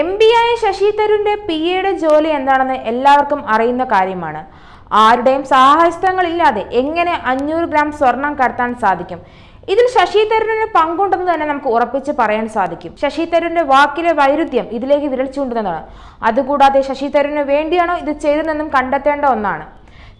M P ആയ ശശി തരൂരിന്റെ P എയുടെ ജോലി എന്താണെന്ന് എല്ലാവർക്കും അറിയുന്ന കാര്യമാണ്. ആരുടെയും സാഹചര്യങ്ങളില്ലാതെ എങ്ങനെ അഞ്ഞൂറ് ഗ്രാം സ്വർണം കടത്താൻ സാധിക്കും? ഇതിൽ ശശി തരൂരിന് പങ്കുണ്ടെന്ന് തന്നെ നമുക്ക് ഉറപ്പിച്ച് പറയാൻ സാധിക്കും. ശശി തരൂരിന്റെ വാക്കിലെ വൈരുദ്ധ്യം ഇതിലേക്ക് വിരൽ ചൂണ്ടുന്നതാണ്. അതുകൂടാതെ ശശി തരൂരിന് വേണ്ടിയാണോ ഇത് ചെയ്തതെന്നും കണ്ടെത്തേണ്ട ഒന്നാണ്.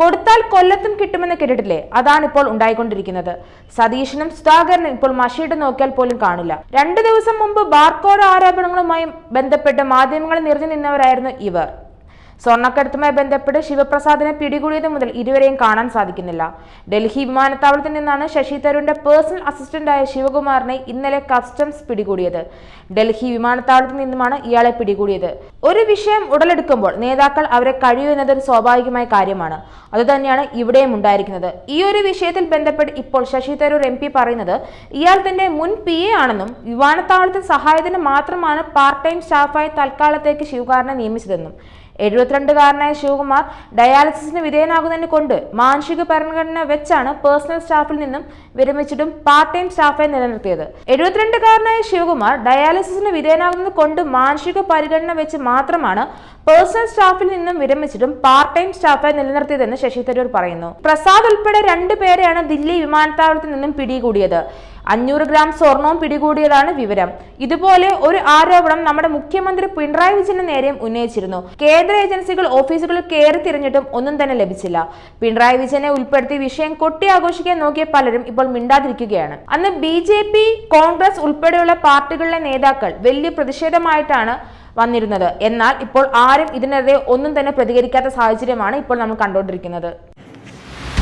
കൊടുത്താൽ കൊല്ലത്തും കിട്ടുമെന്ന് കേട്ടിട്ടില്ലേ? അതാണ് ഇപ്പോൾ ഉണ്ടായിക്കൊണ്ടിരിക്കുന്നത്. സതീഷിനും സുധാകരനും ഇപ്പോൾ മഷിയിട്ട് നോക്കിയാൽ പോലും കാണില്ല. രണ്ടു ദിവസം മുമ്പ് ബാർക്കോഡ് ആരോപണങ്ങളുമായി ബന്ധപ്പെട്ട് മാധ്യമങ്ങളിൽ നിറഞ്ഞു നിന്നവരായിരുന്നു ഇവർ. സ്വർണക്കടത്തുമായി ബന്ധപ്പെട്ട് ശിവപ്രസാദിനെ പിടികൂടിയത് മുതൽ ഇരുവരെയും കാണാൻ സാധിക്കുന്നില്ല. ഡൽഹി വിമാനത്താവളത്തിൽ നിന്നാണ് ശശി തരൂരിന്റെ പേഴ്സണൽ അസിസ്റ്റന്റായ ശിവകുമാറിനെ ഇന്നലെ കസ്റ്റംസ് പിടികൂടിയത്. ഡൽഹി വിമാനത്താവളത്തിൽ നിന്നുമാണ് ഇയാളെ പിടികൂടിയത്. ഒരു വിഷയം ഉടലെടുക്കുമ്പോൾ നേതാക്കൾ അവരെ കഴിയൂ എന്നതൊരു സ്വാഭാവികമായ കാര്യമാണ്. അതുതന്നെയാണ് ഇവിടെയും ഉണ്ടായിരിക്കുന്നത്. ഈ ഒരു വിഷയത്തിൽ ബന്ധപ്പെട്ട് ഇപ്പോൾ ശശി തരൂർ എം പി പറയുന്നത് ഇയാൾ തന്റെ മുൻ പി എ ആണെന്നും വിമാനത്താവളത്തിൽ സഹായത്തിന് മാത്രമാണ് പാർട്ട് ടൈം സ്റ്റാഫായി തൽക്കാലത്തേക്ക് ശിവകുമാറിനെ നിയമിച്ചതെന്നും. എഴുപത്തിരണ്ടുകാരനായ ശിവകുമാർ ഡയാലിസിസിന് വിധേയനാകുന്നതിന് കൊണ്ട് മാനുഷിക പരിഗണന വെച്ചാണ് പേഴ്സണൽ സ്റ്റാഫിൽ നിന്നും വിരമിച്ചിട്ടും പാർട്ട് ടൈം സ്റ്റാഫായി നിലനിർത്തിയത്. എഴുപത്തിരണ്ടുകാരനായ ശിവകുമാർ ഡയാലിസിസിന് വിധേയനാകുന്നത് കൊണ്ട് മാനുഷിക പരിഗണന വെച്ച് മാത്രമാണ് പേഴ്സണൽ സ്റ്റാഫിൽ നിന്നും വിരമിച്ചിട്ടും പാർട്ട് ടൈം സ്റ്റാഫായി നിലനിർത്തിയതെന്ന് ശശി തരൂർ പറയുന്നു. പ്രസാദ് ഉൾപ്പെടെ രണ്ടു പേരെയാണ് ദില്ലി വിമാനത്താവളത്തിൽ നിന്നും പിടികൂടിയത്. അഞ്ഞൂറ് ഗ്രാം സ്വർണവും പിടികൂടിയതാണ് വിവരം. ഇതുപോലെ ഒരു ആരോപണം നമ്മുടെ മുഖ്യമന്ത്രി പിണറായി വിജയന് നേരെയും ഉന്നയിച്ചിരുന്നു. കേന്ദ്ര ഏജൻസികൾ ഓഫീസുകളിൽ കയറി തിരഞ്ഞിട്ടും ഒന്നും തന്നെ ലഭിച്ചില്ല. പിണറായി വിജയനെ ഉൾപ്പെടുത്തി വിഷയം കൊട്ടി ആഘോഷിക്കാൻ നോക്കിയ പലരും ഇപ്പോൾ മിണ്ടാതിരിക്കുകയാണ്. അന്ന് ബി കോൺഗ്രസ് ഉൾപ്പെടെയുള്ള പാർട്ടികളിലെ നേതാക്കൾ വലിയ പ്രതിഷേധമായിട്ടാണ് വന്നിരുന്നത്. എന്നാൽ ഇപ്പോൾ ആരും ഇതിനെതിരെ ഒന്നും തന്നെ പ്രതികരിക്കാത്ത സാഹചര്യമാണ് ഇപ്പോൾ നമ്മൾ കണ്ടുകൊണ്ടിരിക്കുന്നത്.